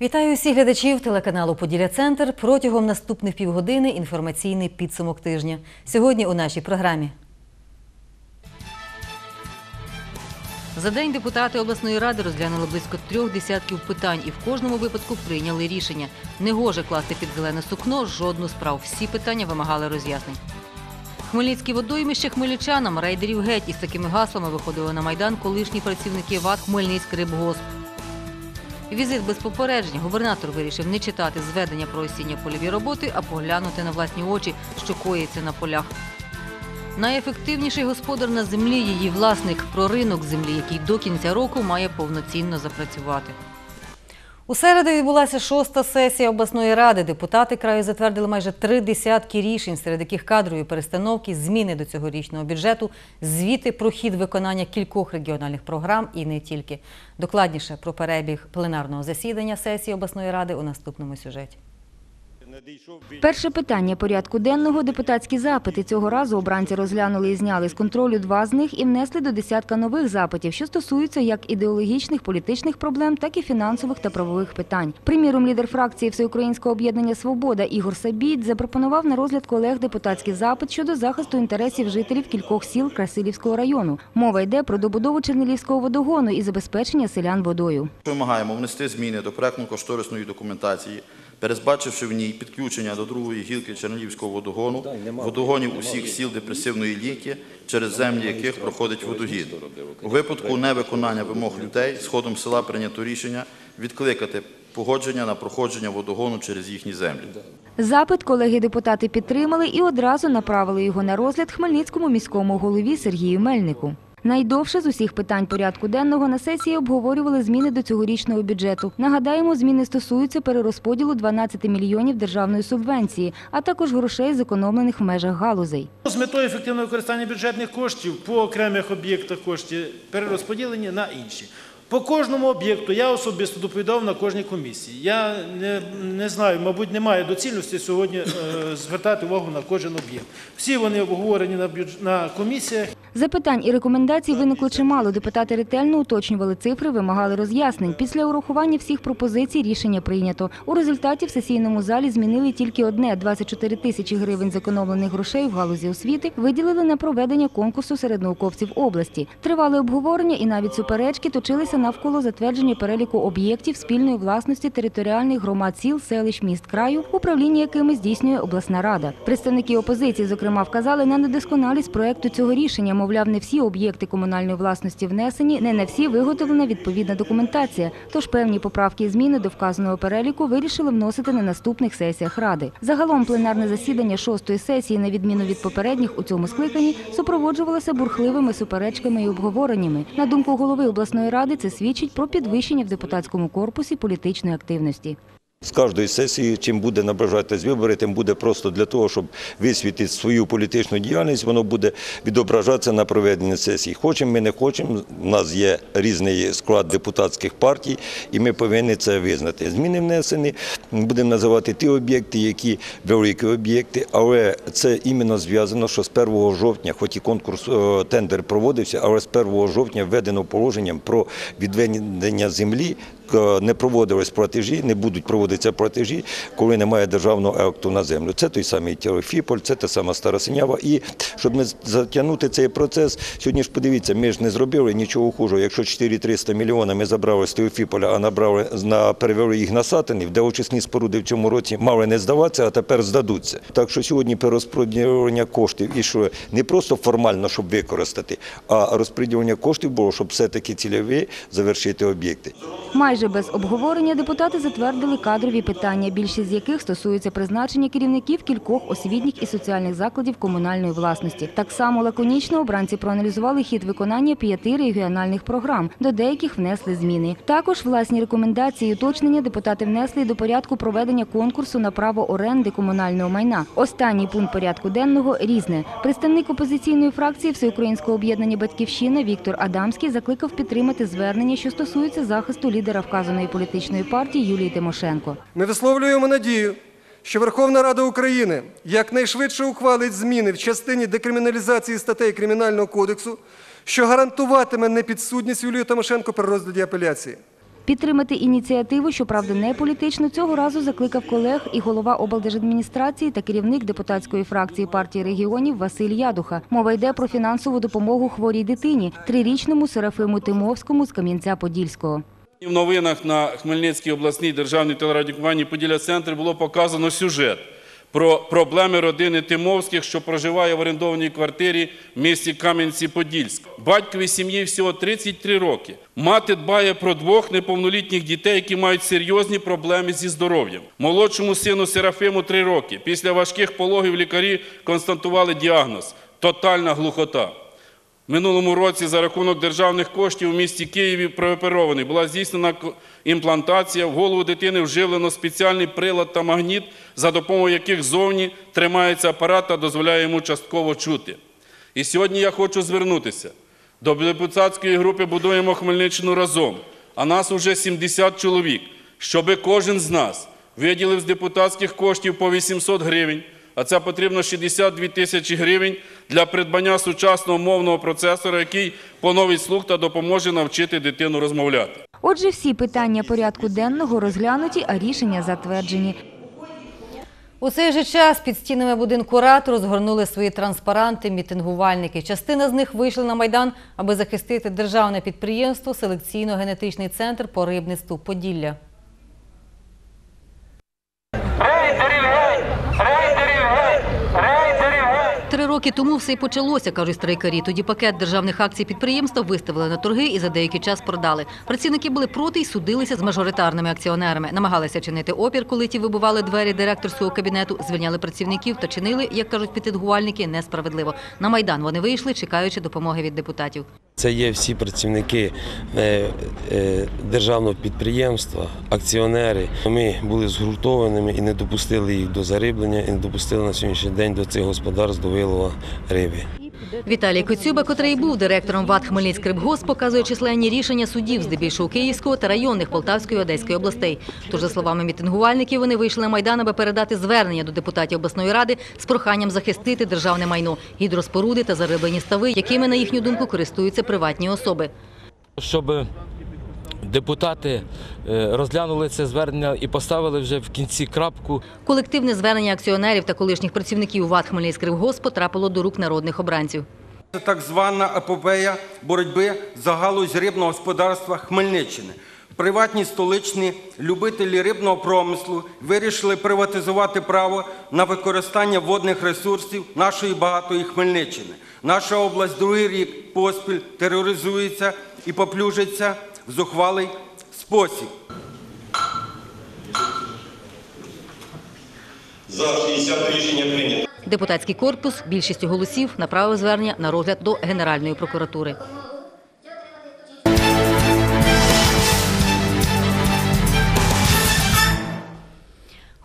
Вітаю всіх глядачів телеканалу Поділля Центр. Протягом наступних півгодини інформаційний підсумок тижня. Сьогодні у нашій програмі. За день депутати обласної ради розглянули близько трьох десятків питань і в кожному випадку прийняли рішення. Не гоже класти під зелене сукно жодну справу. Всі питання вимагали роз'яснень. Хмельницькі водоймище хмельничанам рейдерів геть із такими гаслами виходили на майдан колишні працівники ВАТ Хмельницький рибгосп. Візит без попередження губернатор вирішив не читати зведення про осіння польові роботи, а поглянути на власні очі, що коїться на полях. Найефективніший господар на землі її власник про ринок землі, який до кінця року має повноцінно запрацювати. У середу відбулася шоста сесія обласної ради. Депутати краю затвердили майже три десятки рішень, серед яких кадрові перестановки, зміни до цьогорічного бюджету, звіти про хід виконання кількох регіональних програм і не тільки. Докладніше про перебіг пленарного засідання сесії обласної ради у наступному сюжеті. Перше питання порядку денного – депутатські запити. Цього разу обранці розглянули і зняли з контролю два з них і внесли до десятка нових запитів, що стосуються як ідеологічних, політичних проблем, так і фінансових та правових питань. Приміром, лідер фракції Всеукраїнського об'єднання «Свобода» Ігор Сабіт запропонував на розгляд колег депутатський запит щодо захисту інтересів жителів кількох сіл Красилівського району. Мова йде про добудову Чернелівського водогону і забезпечення селян водою. Вимагаємо внести зміни до проектно-кошторисної документації, передбачивши в ній підключення до другої гілки Чернігівського водогону, водогонів усіх сіл депресивної ліки, через землі яких проходить водогін. У випадку невиконання вимог людей сходом села прийнято рішення відкликати погодження на проходження водогону через їхні землі. Запит колеги-депутати підтримали і одразу направили його на розгляд Хмельницькому міському голові Сергію Мельнику. Найдовше з усіх питань порядку денного на сесії обговорювали зміни до цьогорічного бюджету. Нагадаємо, зміни стосуються перерозподілу 12 мільйонів державної субвенції, а також грошей, зекономлених в межах галузей. З метою ефективного використання бюджетних коштів по окремих об'єктах кошти перерозподілені на інші. По кожному об'єкту я особисто доповідав на кожній комісії. Я не, не знаю, мабуть, немає доцільності сьогодні е, звертати увагу на кожен об'єкт. Всі вони обговорені на, бюдж... на комісіях. Запитань і рекомендацій виникло чимало. Депутати ретельно уточнювали цифри, вимагали роз'яснень. Після урахування всіх пропозицій рішення прийнято. У результаті в сесійному залі змінили тільки одне – 24 тисячі гривень зекономлених грошей в галузі освіти виділили на проведення конкурсу серед науковців області. Тривали обговорення і навіть суперечки точилися навколо затвердження переліку об'єктів спільної власності територіальних громад сіл, селищ, міст краю, управління якими здійснює обласна рада. Представники опозиції, зокрема, вказали на недосконалість проекту цього рішення. Мовляв, не всі об'єкти комунальної власності внесені, не на всі виготовлена відповідна документація. Тож певні поправки і зміни до вказаного переліку вирішили вносити на наступних сесіях ради. Загалом пленарне засідання шостої сесії, на відміну від попередніх у цьому скликанні, супроводжувалося бурхливими суперечками і обговореннями. На думку голови обласної ради, це свідчить про підвищення в депутатському корпусі політичної активності. З кожної сесії, чим буде наближатись вибори, тим буде просто для того, щоб висвітити свою політичну діяльність, воно буде відображатися на проведенні сесії. Хочемо ми не хочемо. У нас є різний склад депутатських партій, і ми повинні це визнати. Зміни внесені, будемо називати ті об'єкти, які великі об'єкти, але це іменно зв'язано, що з 1 жовтня, хоч і конкурс е, тендер проводився, але з 1 жовтня введено положенням про відведення землі не проводились платежі, не будуть проводитися платежі, коли немає державного акту на землю. Це той самий Теофіполь, це та сама Стара Синява. І щоб не затягнути цей процес, сьогодні ж подивіться, ми ж не зробили нічого хужого. Якщо 4-300 мільйона ми забрали з Теофіполя, а набрали на перевели їх на Сатинів, де очисні споруди в цьому році мали не здаватися, а тепер здадуться. Так що сьогодні перерозподілення коштів і що не просто формально, щоб використати, а розподілення коштів було, щоб все-таки цільові завершити об'єкти. Майже без обговорення депутати затвердили кадрові питання, більшість з яких стосуються призначення керівників кількох освітніх і соціальних закладів комунальної власності. Так само лаконічно обранці проаналізували хід виконання п'яти регіональних програм. До деяких внесли зміни. Також власні рекомендації і уточнення депутати внесли до порядку проведення конкурсу на право оренди комунального майна. Останній пункт порядку денного різне. Представник опозиційної фракції Всеукраїнського об'єднання Батьківщина Віктор Адамський закликав підтримати звернення, що стосується захисту лідера вказаної політичної партії Юлії Тимошенко. Ми висловлюємо надію, що Верховна Рада України якнайшвидше ухвалить зміни в частині декриміналізації статей Кримінального кодексу, що гарантуватиме непідсудність Юлії Тимошенко при розгляді апеляції. Підтримати ініціативу, щоправда, не політично, цього разу закликав колег і голова облдержадміністрації та керівник депутатської фракції партії регіонів Василь Ядуха. Мова йде про фінансову допомогу хворій дитині, трирічному Серафиму Тимовському з Кам'янця-Подільського. В новинах на Хмельницькій обласній державній телерадіокомпанії «Поділля Центр» було показано сюжет про проблеми родини Тимовських, що проживає в орендованій квартирі в місті Кам'янці-Подільськ. Батькові сім'ї всього 33 роки. Мати дбає про двох неповнолітніх дітей, які мають серйозні проблеми зі здоров'ям. Молодшому сину Серафиму 3 роки. Після важких пологів лікарі констатували діагноз – тотальна глухота. Минулому році за рахунок державних коштів у місті Києві прооперований. Була здійснена імплантація. В голову дитини вживлено спеціальний прилад та магніт, за допомогою яких зовні тримається апарат та дозволяє йому частково чути. І сьогодні я хочу звернутися до депутатської групи «Будуємо Хмельниччину разом», а нас уже 70 чоловік, щоби кожен з нас виділив з депутатських коштів по 800 гривень, а це потрібно 62 тисячі гривень для придбання сучасного мовного процесора, який поновить слух та допоможе навчити дитину розмовляти. Отже, всі питання порядку денного розглянуті, а рішення затверджені. У цей же час під стінами будинку РАТ розгорнули свої транспаранти мітингувальники. Частина з них вийшли на Майдан, аби захистити державне підприємство селекційно-генетичний центр по рибництву Поділля. 4 роки тому все й почалося, кажуть страйкарі. Тоді пакет державних акцій підприємства виставили на торги і за деякий час продали. Працівники були проти і судилися з мажоритарними акціонерами. Намагалися чинити опір, коли ті вибивали двері директорського кабінету, звільняли працівників та чинили, як кажуть підтингувальники, несправедливо. На майдан вони вийшли, чекаючи допомоги від депутатів. Це є всі працівники е, е, державного підприємства, акціонери. Ми були згуртованими і не допустили їх до зариблення, і не допустили на сьогоднішній день до цих господарств до вилова риби. Віталій Коцюба, котрий був директором ВАД Хмельницькрибгосп, показує численні рішення судів, здебільшого Київського та районних Полтавської Одеської областей. Тож, за словами мітингувальників, вони вийшли на Майдан, аби передати звернення до депутатів обласної ради з проханням захистити державне майно, гідроспоруди та зариблені стави, якими, на їхню думку, користуються приватні особи. щоб депутати е, розглянули це звернення і поставили вже в кінці крапку. Колективне звернення акціонерів та колишніх працівників ВАД Хмельницькрибгосп потрапило до рук народних обранців. Це так звана епопея боротьби за галузь рибного господарства Хмельниччини. Приватні столичні любителі рибного промислу вирішили приватизувати право на використання водних ресурсів нашої багатої Хмельниччини. Наша область другий рік поспіль тероризується і поплюжиться в зухвалий спосіб. За 60 рішення прийнято. Депутатський корпус більшістю голосів направив звернення на розгляд до Генеральної прокуратури.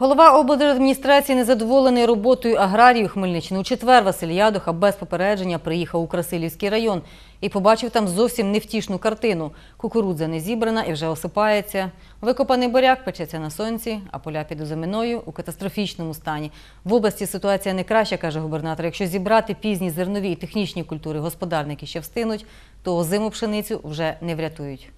Голова облдержадміністрації незадоволений роботою аграрії Хмельниччини. У четвер Василь Ядуха без попередження приїхав у Красилівський район і побачив там зовсім невтішну картину. Кукурудза не зібрана і вже осипається. Викопаний буряк печеться на сонці, а поля під озиминою у катастрофічному стані. В області ситуація не краща, каже губернатор. Якщо зібрати пізні зернові і технічні культури господарники ще встигнуть, то озиму пшеницю вже не врятують.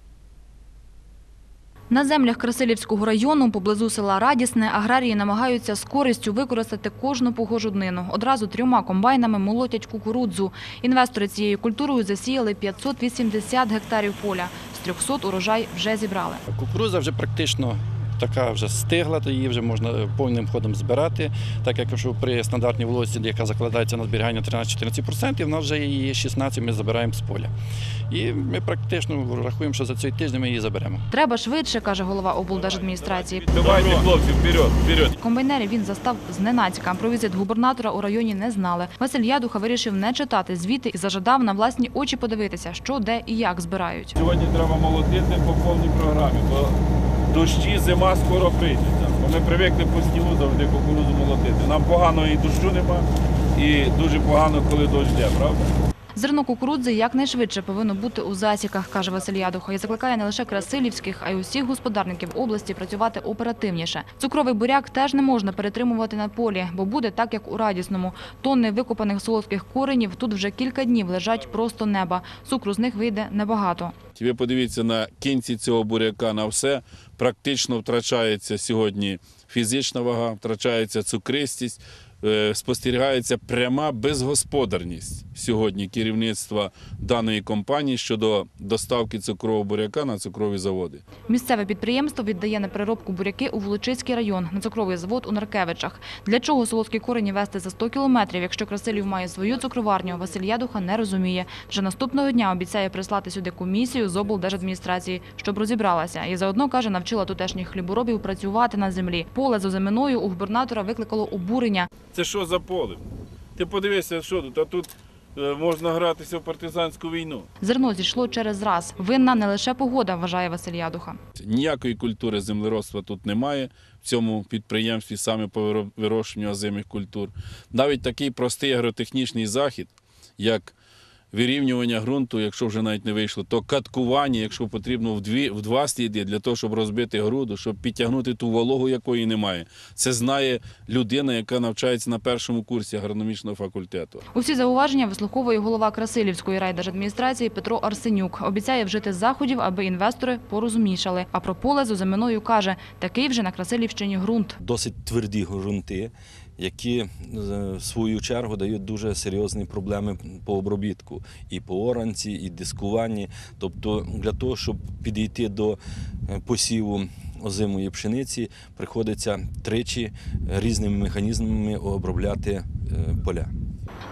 На землях Красилівського району поблизу села Радісне аграрії намагаються з користю використати кожну погожу днину. Одразу трьома комбайнами молотять кукурудзу. Інвестори цією культурою засіяли 580 гектарів поля. З 300 урожай вже зібрали. Кукуруза вже практично така вже стигла, то її вже можна повним ходом збирати. Так як якщо при стандартній вологості, яка закладається на зберігання 13-14%, в нас вже її 16 ми забираємо з поля. І ми практично рахуємо, що за цей тиждень ми її заберемо. Треба швидше, каже голова облдержадміністрації. Давайте, хлопці, вперед, вперед! Комбайнерів він застав зненацька. Про візит губернатора у районі не знали. Василь Ядуха вирішив не читати звіти і зажадав на власні очі подивитися, що, де і як збирають. Сьогодні треба молотити по повній програмі, бо дощі, зима скоро прийдеться. Бо ми привикли по снігу завжди кукурудзу молотити. Нам погано і дощу нема, і дуже погано, коли дощ йде, правда? Зерно кукурудзи якнайшвидше повинно бути у засіках, каже Василь Ядуха, і закликає не лише красилівських, а й усіх господарників області працювати оперативніше. Цукровий буряк теж не можна перетримувати на полі, бо буде так, як у радісному. Тонни викопаних солодких коренів тут вже кілька днів лежать просто неба. Цукру з них вийде небагато. Ви подивіться на кінці цього буряка на все. Практично втрачається сьогодні фізична вага, втрачається цукристість, спостерігається пряма безгосподарність сьогодні керівництва даної компанії щодо доставки цукрового буряка на цукрові заводи. Місцеве підприємство віддає на переробку буряки у Волочиський район, на цукровий завод у Наркевичах. Для чого солодкі корені вести за 100 кілометрів, якщо Красилів має свою цукроварню, Василь Ядуха не розуміє. Вже наступного дня обіцяє прислати сюди комісію з облдержадміністрації, щоб розібралася. І заодно, каже, навчила тутешніх хліборобів працювати на землі. Поле з озиминою у губернатора викликало обурення. Це що за поле? Ти подивися, що тут, а тут е, можна гратися в партизанську війну. Зерно зійшло через раз. Винна не лише погода, вважає Василь Ядуха. Ніякої культури землеробства тут немає в цьому підприємстві саме по виро- вирощуванню озимих культур. Навіть такий простий агротехнічний захід, як вирівнювання ґрунту, якщо вже навіть не вийшло, то каткування, якщо потрібно в, дві, в два сліди для того, щоб розбити груду, щоб підтягнути ту вологу, якої немає. Це знає людина, яка навчається на першому курсі агрономічного факультету. Усі зауваження вислуховує голова Красилівської райдержадміністрації Петро Арсенюк. Обіцяє вжити заходів, аби інвестори порозумнішали. А про поле з озиминою каже, такий вже на Красилівщині ґрунт. досить тверді ґрунти, які е, в свою чергу дають дуже серйозні проблеми по обробітку і по оранці, і дискуванні. Тобто для того, щоб підійти до е, посіву озимої пшениці, приходиться тричі різними механізмами обробляти е, поля.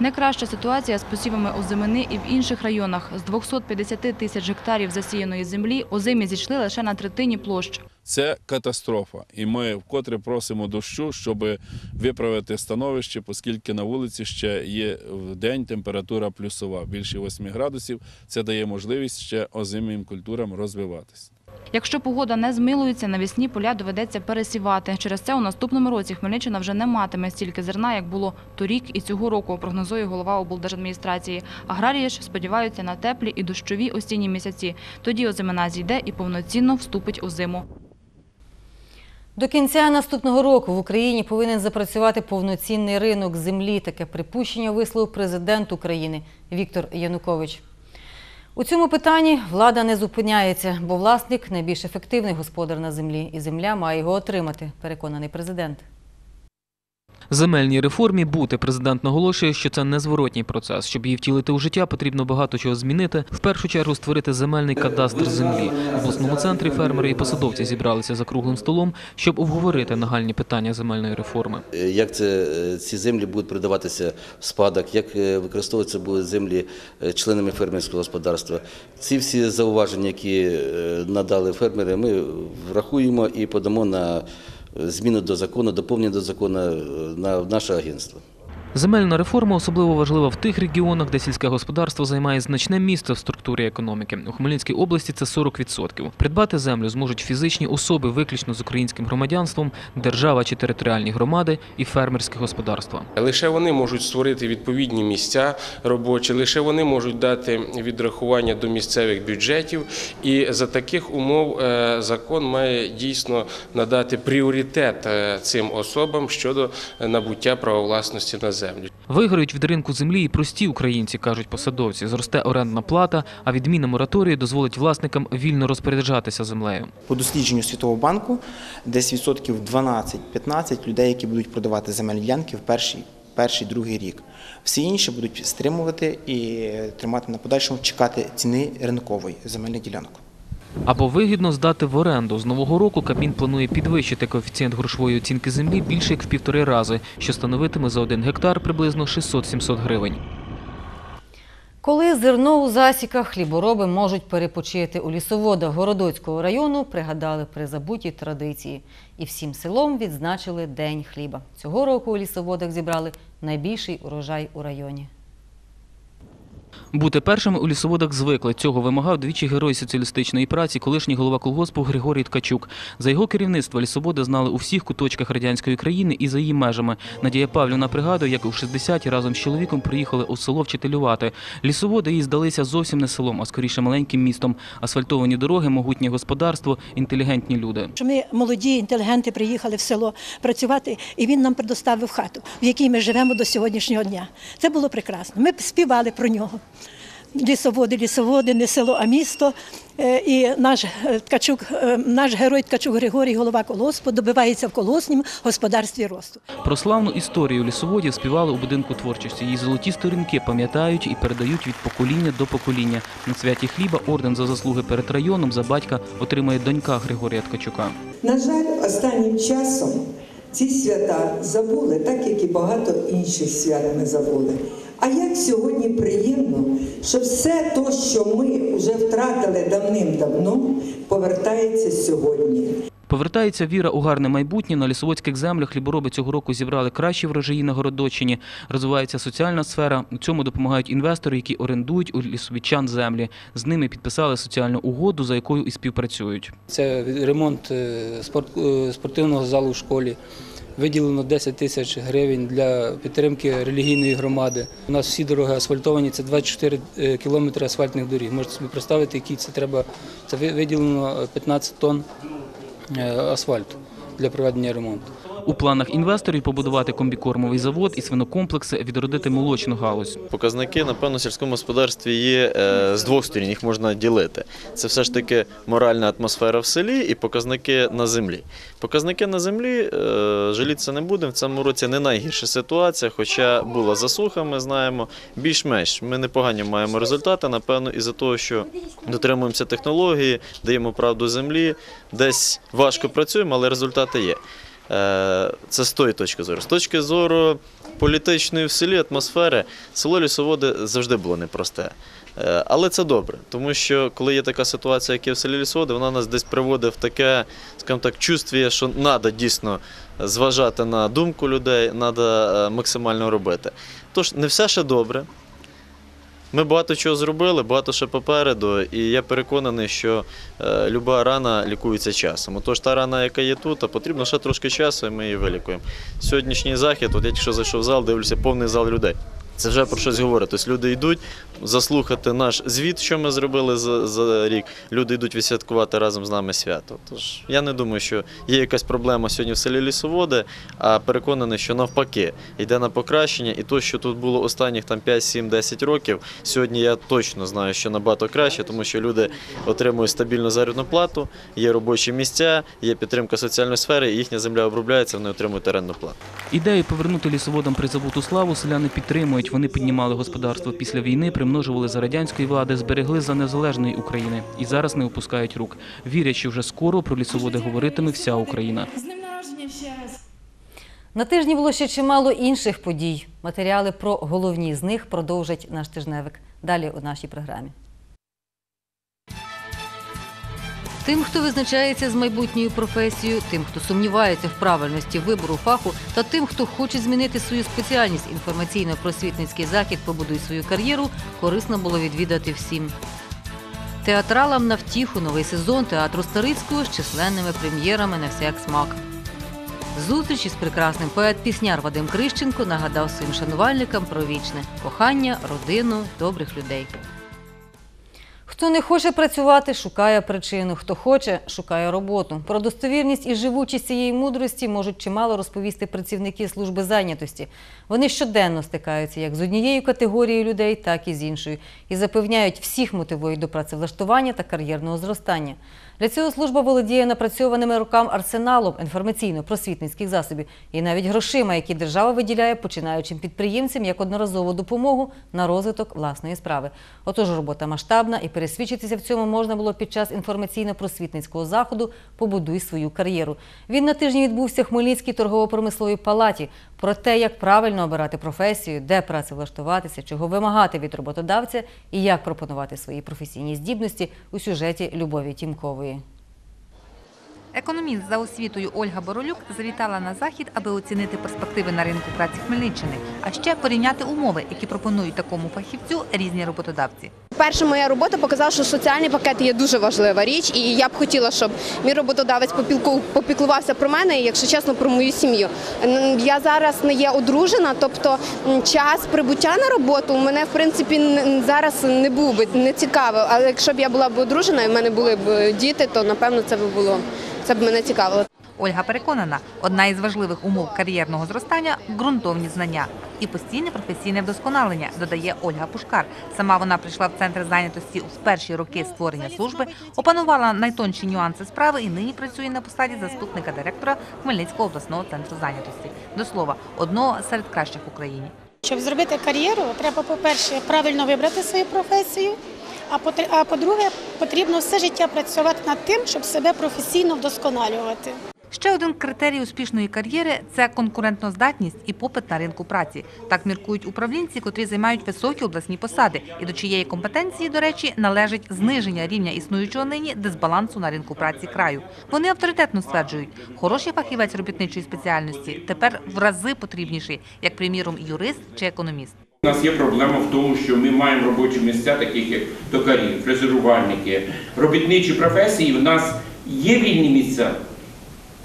Найкраща ситуація з посівами озимини і в інших районах. З 250 тисяч гектарів засіяної землі озимі зійшли лише на третині площ. Це катастрофа, і ми вкотре просимо дощу, щоб виправити становище, оскільки на вулиці ще є в день температура плюсова, більше 8 градусів. Це дає можливість ще озимим культурам розвиватися. Якщо погода не змилується, навесні поля доведеться пересівати. Через це у наступному році Хмельниччина вже не матиме стільки зерна, як було торік і цього року, прогнозує голова облдержадміністрації. Аграрії ж сподіваються на теплі і дощові осінні місяці. Тоді озимина зійде і повноцінно вступить у зиму. До кінця наступного року в Україні повинен запрацювати повноцінний ринок землі. Таке припущення висловив президент України Віктор Янукович. У цьому питанні влада не зупиняється, бо власник найбільш ефективний господар на землі, і земля має його отримати, переконаний президент. Земельній реформі бути президент наголошує, що це незворотній процес. Щоб її втілити у життя, потрібно багато чого змінити. В першу чергу створити земельний кадастр землі. В обласному центрі фермери і посадовці зібралися за круглим столом, щоб обговорити нагальні питання земельної реформи. Е, Як це е, ці землі будуть передаватися в спадок, як е, використовуватися будуть землі членами фермерського господарства. Ці всі зауваження, які надали фермери, ми врахуємо і подамо на зміну до закону, доповнення до закону е, на наше агентство. Земельна реформа особливо важлива в тих регіонах, де сільське господарство займає значне місце в структурі економіки. У Хмельницькій області це 40%. Придбати землю зможуть фізичні особи виключно з українським громадянством, держава чи територіальні громади і фермерські господарства. Лише вони можуть створити відповідні місця робочі, лише вони можуть дати відрахування до місцевих бюджетів. І за таких умов е, закон має дійсно надати пріоритет е, цим особам щодо набуття права власності на землю. Виграють від ринку землі і прості українці, кажуть посадовці. Зросте орендна плата, а відміна мораторії дозволить власникам вільно розпоряджатися землею. По дослідженню Світового банку десь відсотків 12-15 людей, які будуть продавати земельні ділянки в перший, перший другий рік. Всі інші будуть стримувати і тримати на подальшому, чекати ціни ринкової земельних ділянок. Або вигідно здати в оренду. З нового року Кабмін планує підвищити коефіцієнт грошової оцінки землі більше як в півтори рази, що становитиме за один гектар приблизно 600-700 гривень. Коли зерно у засіках, хлібороби можуть перепочити у лісоводах Городоцького району, пригадали призабуті традиції. І всім селом відзначили День хліба. Цього року у лісоводах зібрали найбільший урожай у районі. Бути першими у лісоводах звикли. Цього вимагав двічі герой соціалістичної праці, колишній голова колгоспу Григорій Ткачук. За його керівництва лісоводи знали у всіх куточках радянської країни і за її межами. Надія Павлівна пригадує, як у 60-ті разом з чоловіком приїхали у село вчителювати. Лісоводи їй здалися зовсім не селом, а скоріше маленьким містом. Асфальтовані дороги, могутнє господарство, інтелігентні люди. ми молоді інтелігенти приїхали в село працювати, і він нам предоставив хату, в якій ми живемо до сьогоднішнього дня. Це було прекрасно. Ми співали про нього. Лісоводи, лісоводи, не село, а місто. Е, І наш е, Ткачук, е, наш герой Ткачук Григорій, голова колгоспу, добивається в колгоспнім господарстві росту. Про славну історію лісоводів співали у будинку творчості. Її золоті сторінки пам'ятають і передають від покоління до покоління. На святі хліба орден за заслуги перед районом за батька отримає донька Григорія Ткачука. На жаль, останнім часом ці свята забули, так як і багато інших свят ми забули. А як сьогодні приємно, що все те, що ми вже втратили давним-давно, повертається сьогодні. Повертається віра у гарне майбутнє. На лісоводських землях хлібороби цього року зібрали кращі врожаї на Городочині. Розвивається соціальна сфера. У цьому допомагають інвестори, які орендують у лісовичан землі. З ними підписали соціальну угоду, за якою і співпрацюють. Це ремонт е, е, спортивного залу в школі. Виділено 10 тисяч гривень для підтримки релігійної громади. У нас всі дороги асфальтовані, це 24 е, кілометри асфальтних доріг. Можете собі представити, які це треба. Це виділено 15 тонн е, асфальту для проведення ремонту. У планах інвесторів побудувати комбікормовий завод і свинокомплекси, відродити молочну галузь. Показники, напевно, сільському господарстві є е, з двох сторін, їх можна ділити. Це все ж таки моральна атмосфера в селі і показники на землі. Показники на землі, е, жалітися не будемо. В цьому році не найгірша ситуація, хоча була засуха, ми знаємо. Більш-менш ми непогані маємо результати, напевно, із-за того, що дотримуємося технології, даємо правду землі, десь важко працюємо, але результати є. Е, Це з тої точки зору. З точки зору політичної в селі атмосфери, село Лісоводи завжди було непросте. Е, Але це добре, тому що коли є така ситуація, як є в селі Лісоводи, вона нас десь приводить в таке, скажімо так, чувствіє, що треба дійсно зважати на думку людей, треба максимально робити. Тож не все ще добре. Ми багато чого зробили, багато ще попереду, і я переконаний, що е, люба рана лікується часом. Отож, та рана, яка є тут, а потрібно ще трошки часу, і ми її вилікуємо. Сьогоднішній захід, от я тільки що зайшов в зал, дивлюся, повний зал людей. Це вже про щось говорить. Тобто люди йдуть заслухати наш звіт, що ми зробили за, за рік. Люди йдуть відсвяткувати разом з нами свято. Тож я не думаю, що є якась проблема сьогодні в селі Лісоводи, а переконаний, що навпаки йде на покращення. І то, що тут було останніх там 5, 7, 10 років, сьогодні я точно знаю, що набагато краще, тому що люди отримують стабільну заробітну плату, є робочі місця, є підтримка соціальної сфери, і їхня земля обробляється, вони отримують орендну плату. Ідею повернути лісоводам призовуту славу селяни підтримують. Вони піднімали господарство після війни, примножували за радянської влади, зберегли за незалежної України і зараз не опускають рук. Вірять, що вже скоро про лісоводи говоритиме вся Україна. На тижні було ще чимало інших подій. Матеріали про головні з них продовжать наш тижневик. Далі у нашій програмі. Тим, хто визначається з майбутньою професією, тим, хто сумнівається в правильності вибору фаху, та тим, хто хоче змінити свою спеціальність інформаційно-просвітницький захід побудуй свою кар'єру, корисно було відвідати всім. Театралам на втіху новий сезон театру Старицького з численними прем'єрами на всяк смак. Зустріч із прекрасним поет-пісняр Вадим Крищенко нагадав своїм шанувальникам про вічне кохання, родину, добрих людей. Хто не хоче працювати, шукає причину. Хто хоче, шукає роботу. Про достовірність і живучість цієї мудрості можуть чимало розповісти працівники служби зайнятості. Вони щоденно стикаються як з однією категорією людей, так і з іншою, і запевняють, всіх мотивують до працевлаштування та кар'єрного зростання. Для цього служба володіє напрацьованими рукам арсеналом інформаційно-просвітницьких засобів і навіть грошима, які держава виділяє починаючим підприємцям як одноразову допомогу на розвиток власної справи. Отож, робота масштабна і пересвідчитися в цьому можна було під час інформаційно-просвітницького заходу Побудуй свою кар'єру. Він на тижні відбувся в Хмельницькій торгово-промисловій палаті про те, як правильно обирати професію, де працевлаштуватися, чого вимагати від роботодавця і як пропонувати свої професійні здібності у сюжеті Любові Тімкової. Економіст за освітою Ольга Боролюк завітала на захід, аби оцінити перспективи на ринку праці Хмельниччини, а ще порівняти умови, які пропонують такому фахівцю різні роботодавці. Перша моя робота показала, що соціальний пакет є дуже важлива річ, і я б хотіла, щоб мій роботодавець попіклувався про мене якщо чесно, про мою сім'ю. Я зараз не є одружена, тобто час прибуття на роботу у мене в принципі зараз не був би не цікаво. Але якщо б я була б одружена і в мене були б діти, то напевно це б було це б мене цікавило. Ольга переконана, одна із важливих умов кар'єрного зростання ґрунтовні знання і постійне професійне вдосконалення, додає Ольга Пушкар. Сама вона прийшла в центр зайнятості в перші роки створення служби, опанувала найтонші нюанси справи і нині працює на посаді заступника директора Хмельницького обласного центру зайнятості. До слова, одного серед кращих в Україні. Щоб зробити кар'єру, треба, по-перше, правильно вибрати свою професію. А по- а по-друге, потрібно все життя працювати над тим, щоб себе професійно вдосконалювати. Ще один критерій успішної кар'єри це конкурентноздатність і попит на ринку праці. Так міркують управлінці, котрі займають високі обласні посади, і до чиєї компетенції, до речі, належить зниження рівня існуючого нині дисбалансу на ринку праці краю. Вони авторитетно стверджують, хороший фахівець робітничої спеціальності тепер в рази потрібніший, як приміром юрист чи економіст. У нас є проблема в тому, що ми маємо робочі місця, таких як токарі, фрезерувальники, робітничі професії. В нас є вільні місця,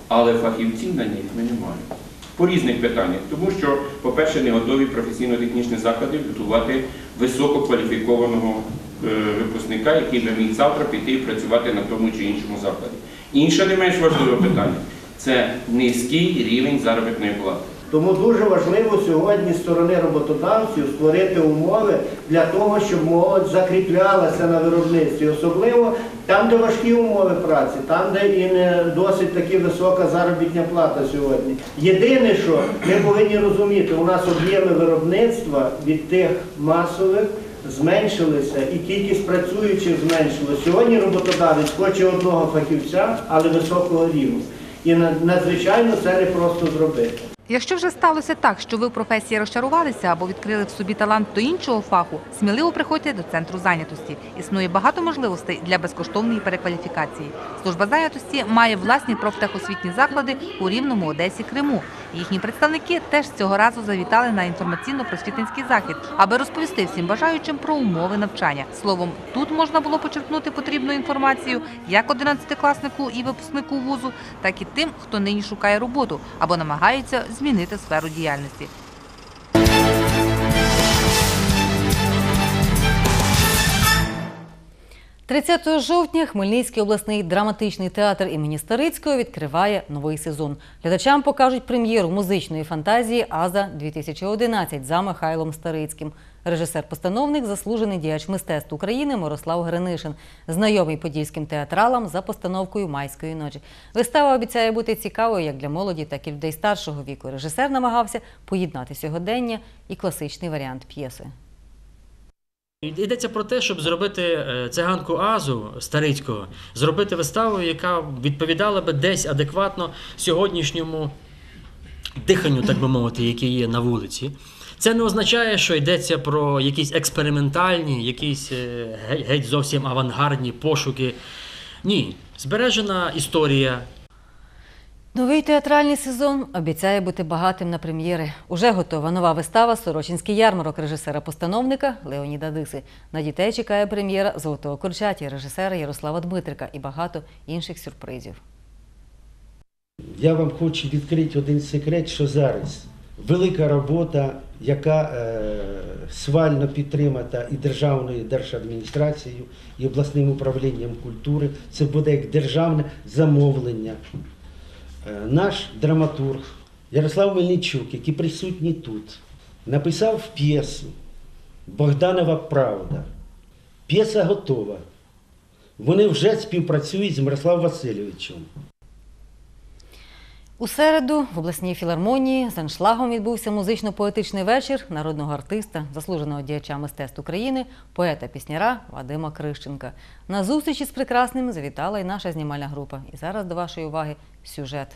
але фахівців на них ми не маємо. По різних питаннях. Тому що, по-перше, не готові професійно-технічні заклади готувати висококваліфікованого е, випускника, який би міг завтра піти і працювати на тому чи іншому закладі. Інше не менш важливе питання це низький рівень заробітної плати. Тому дуже важливо сьогодні з сторони роботодавців створити умови для того, щоб молодь закріплялася на виробництві, особливо там, де важкі умови праці, там, де і не досить таки висока заробітня плата сьогодні. Єдине, що ми повинні розуміти, у нас об'єми виробництва від тих масових зменшилися і кількість працюючих зменшилася. Сьогодні роботодавець хоче одного фахівця, але високого рівня. І надзвичайно це не просто зробити. Якщо вже сталося так, що ви в професії розчарувалися або відкрили в собі талант до іншого фаху, сміливо приходьте до центру зайнятості. Існує багато можливостей для безкоштовної перекваліфікації. Служба зайнятості має власні профтехосвітні заклади у Рівному, Одесі, Криму. Їхні представники теж цього разу завітали на інформаційно-просвітницький захід, аби розповісти всім бажаючим про умови навчання. Словом, тут можна було почерпнути потрібну інформацію як 11-класнику і випускнику вузу, так і тим, хто нині шукає роботу або намагається змінити сферу діяльності. – 30 жовтня Хмельницький обласний драматичний театр імені Старицького відкриває новий сезон. Глядачам покажуть прем'єру музичної фантазії «Аза-2011» за Михайлом Старицьким. Режисер-постановник – заслужений діяч мистецтв України Мирослав Гринишин, знайомий подільським театралам за постановкою «Майської ночі». Вистава обіцяє бути цікавою як для молоді, так і людей старшого віку. Режисер намагався поєднати сьогодення і класичний варіант п'єси. Йдеться про те, щоб зробити е, циганку Азу Старицького, зробити виставу, яка відповідала би десь адекватно сьогоднішньому диханню, так би мовити, яке є на вулиці. Це не означає, що йдеться про якісь експериментальні, якісь е, геть геть зовсім авангардні пошуки. Ні, збережена історія, Новий театральний сезон обіцяє бути багатим на прем'єри. Уже готова нова вистава Сорочинський ярмарок режисера-постановника Леоніда Диси. На дітей чекає прем'єра Золотого Курчаті режисера Ярослава Дмитрика і багато інших сюрпризів. Я вам хочу відкрити один секрет, що зараз велика робота, яка е, свально підтримана і державною держадміністрацією, і обласним управлінням культури, це буде як державне замовлення. Е, наш драматург Ярослав Мельничук, який присутній тут, написав п'єсу Богданова Правда. П'єса готова. Вони вже співпрацюють з Мирославом Васильовичем. У середу в обласній філармонії з аншлагом відбувся музично-поетичний вечір народного артиста, заслуженого діяча мистецтв України, поета-пісняра Вадима Крищенка. На зустрічі з прекрасним завітала і наша знімальна група. І зараз до вашої уваги сюжет.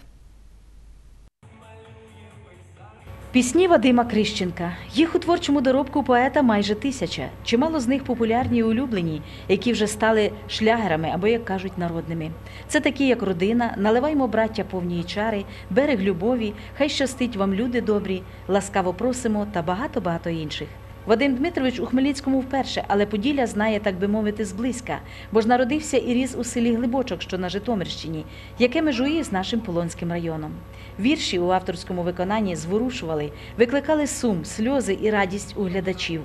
Пісні Вадима Крищенка. Їх у творчому доробку поета майже тисяча. Чимало з них популярні і улюблені, які вже стали шлягерами або, як кажуть, народними. Це такі, як родина, наливаймо браття повні чари, берег любові, хай щастить вам люди добрі, ласкаво просимо та багато-багато інших. Вадим Дмитрович у Хмельницькому вперше, але Поділля знає, так би мовити, зблизька, бо ж народився і ріс у селі Глибочок, що на Житомирщині, яке межує з нашим Полонським районом. Вірші у авторському виконанні зворушували, викликали сум, сльози і радість у глядачів.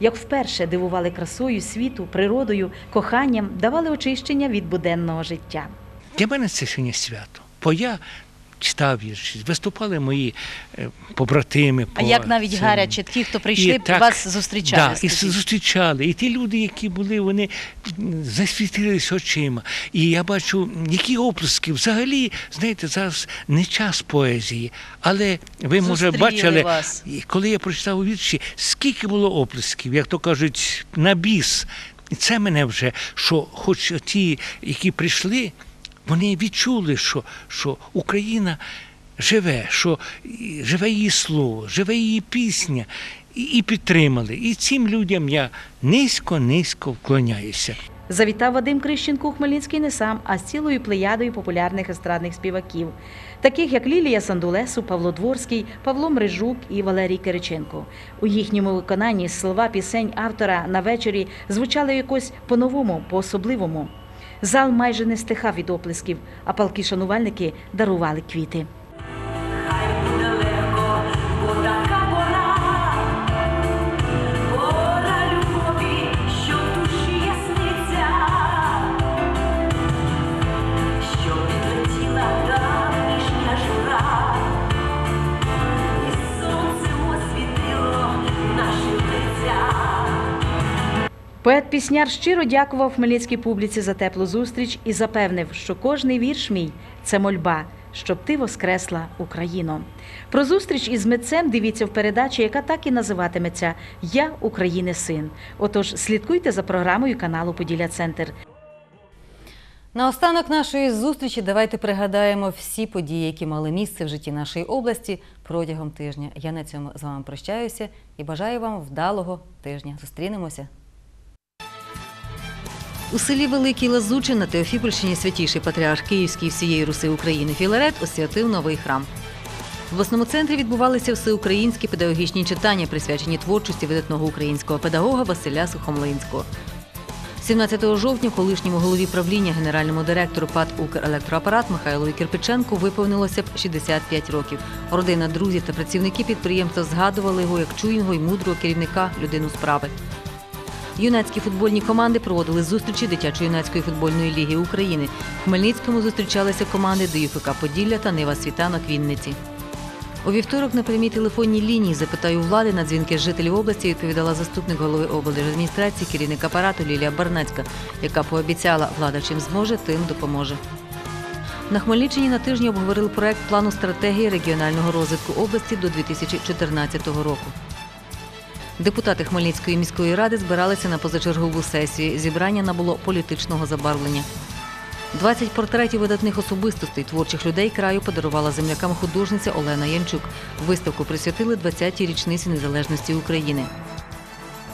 Як вперше дивували красою світу, природою, коханням, давали очищення від буденного життя. Для мене це сьогодні свято. Бо я читав вірші, виступали мої е, побратими. А по як навіть цьому. гаряче, ті, хто прийшли, І так, вас зустрічали. Да, і зустрічали. І ті люди, які були, вони засвітились очима. І я бачу, які оплески. Взагалі, знаєте, зараз не час поезії, але ви, може, Зустріли бачили, вас. коли я прочитав вірші, скільки було оплесків, як то кажуть, на біс. І це мене вже, що хоч ті, які прийшли, вони відчули, що, що Україна живе, що живе її слово, живе її пісня, і, підтримали. І цим людям я низько-низько вклоняюся. Завітав Вадим Крищенко у Хмельницький не сам, а з цілою плеядою популярних естрадних співаків, таких як Лілія Сандулесу, Павло Дворський, Павло Мрижук і Валерій Кириченко. У їхньому виконанні слова пісень автора на вечорі звучали якось по-новому, по-особливому. Зал майже не стихав від оплесків, а палкі шанувальники дарували квіти. Поет-пісняр щиро дякував хмельницькій публіці за теплу зустріч і запевнив, що кожний вірш мій це мольба, щоб ти воскресла Україно. Про зустріч із митцем дивіться в передачі, яка так і називатиметься Я України син. Отож, слідкуйте за програмою каналу Поділля Центр. На останок нашої зустрічі давайте пригадаємо всі події, які мали місце в житті нашої області протягом тижня. Я на цьому з вами прощаюся і бажаю вам вдалого тижня. Зустрінемося. У селі Великий Лазучин на Теофіпольщині святіший патріарх Київський всієї Руси України Філарет освятив новий храм. В обласному центрі відбувалися всеукраїнські педагогічні читання, присвячені творчості видатного українського педагога Василя Сухомлинського. 17 жовтня колишньому голові правління генеральному директору ПАД «Укрелектроапарат» Михайлові Кирпиченку виповнилося б 65 років. Родина, друзі та працівники підприємства згадували його як чуйного й мудрого керівника, людину справи. Юнацькі футбольні команди проводили зустрічі дитячо-юнацької футбольної ліги України. В Хмельницькому зустрічалися команди ДЮФК Поділля та Нива Світанок Вінниці. У вівторок на прямій телефонній лінії запитаю влади на дзвінки жителів області відповідала заступник голови облдержадміністрації, керівник апарату Лілія Барнацька, яка пообіцяла, влада чим зможе, тим допоможе. На Хмельниччині на тижні обговорили проект плану стратегії регіонального розвитку області до 2014 року. Депутати Хмельницької міської ради збиралися на позачергову сесію. Зібрання набуло політичного забарвлення. 20 портретів видатних особистостей творчих людей краю подарувала землякам художниця Олена Янчук. Виставку присвятили 20-й річниці незалежності України.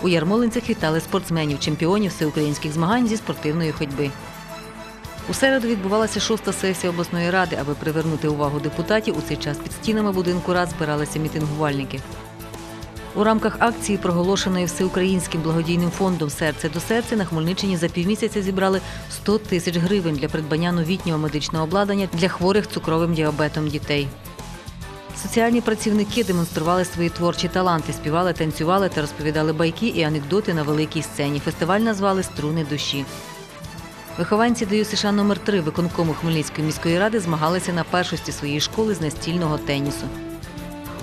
У Ярмолинцях вітали спортсменів, чемпіонів всеукраїнських змагань зі спортивної ходьби. У середу відбувалася шоста сесія обласної ради. Аби привернути увагу депутатів, у цей час під стінами будинку рад збиралися мітингувальники. У рамках акції, проголошеної Всеукраїнським благодійним фондом Серце до серця на Хмельниччині за півмісяця зібрали 100 тисяч гривень для придбання новітнього медичного обладнання для хворих цукровим діабетом дітей. Соціальні працівники демонстрували свої творчі таланти, співали, танцювали та розповідали байки і анекдоти на великій сцені. Фестиваль назвали Струни душі. Вихованці ДЮСШ номер 3 виконкому Хмельницької міської ради змагалися на першості своєї школи з настільного тенісу.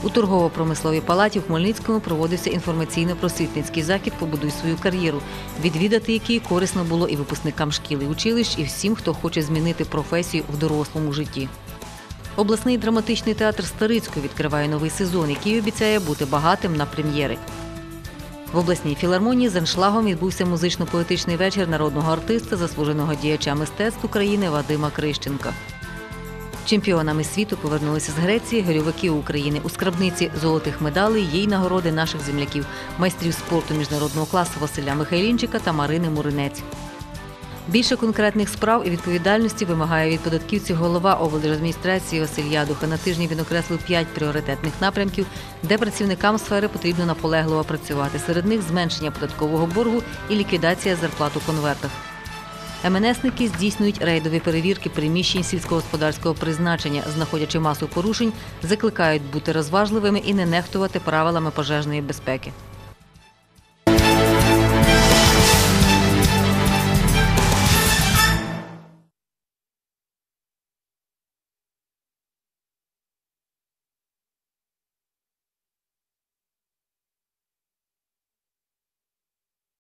У торгово-промисловій палаті в Хмельницькому проводився інформаційно-просвітницький захід Побудуй свою кар'єру, відвідати який корисно було і випускникам шкіл і училищ, і всім, хто хоче змінити професію в дорослому житті. Обласний драматичний театр Старицького відкриває новий сезон, який обіцяє бути багатим на прем'єри. В обласній філармонії з аншлагом відбувся музично-поетичний вечір народного артиста, заслуженого діяча мистецтв України Вадима Крищенка. Чемпіонами світу повернулися з Греції гольовики України. У скрабниці золотих медалей є й нагороди наших земляків, майстрів спорту міжнародного класу Василя Михайлінчика та Марини Муринець. Більше конкретних справ і відповідальності вимагає від податківців голова облдержадміністрації Василь Ядуха. На тижні він окреслив п'ять пріоритетних напрямків, де працівникам сфери потрібно наполегливо працювати. Серед них зменшення податкового боргу і ліквідація зарплат у конвертах. МНСники здійснюють рейдові перевірки приміщень сільськогосподарського призначення, знаходячи масу порушень, закликають бути розважливими і не нехтувати правилами пожежної безпеки.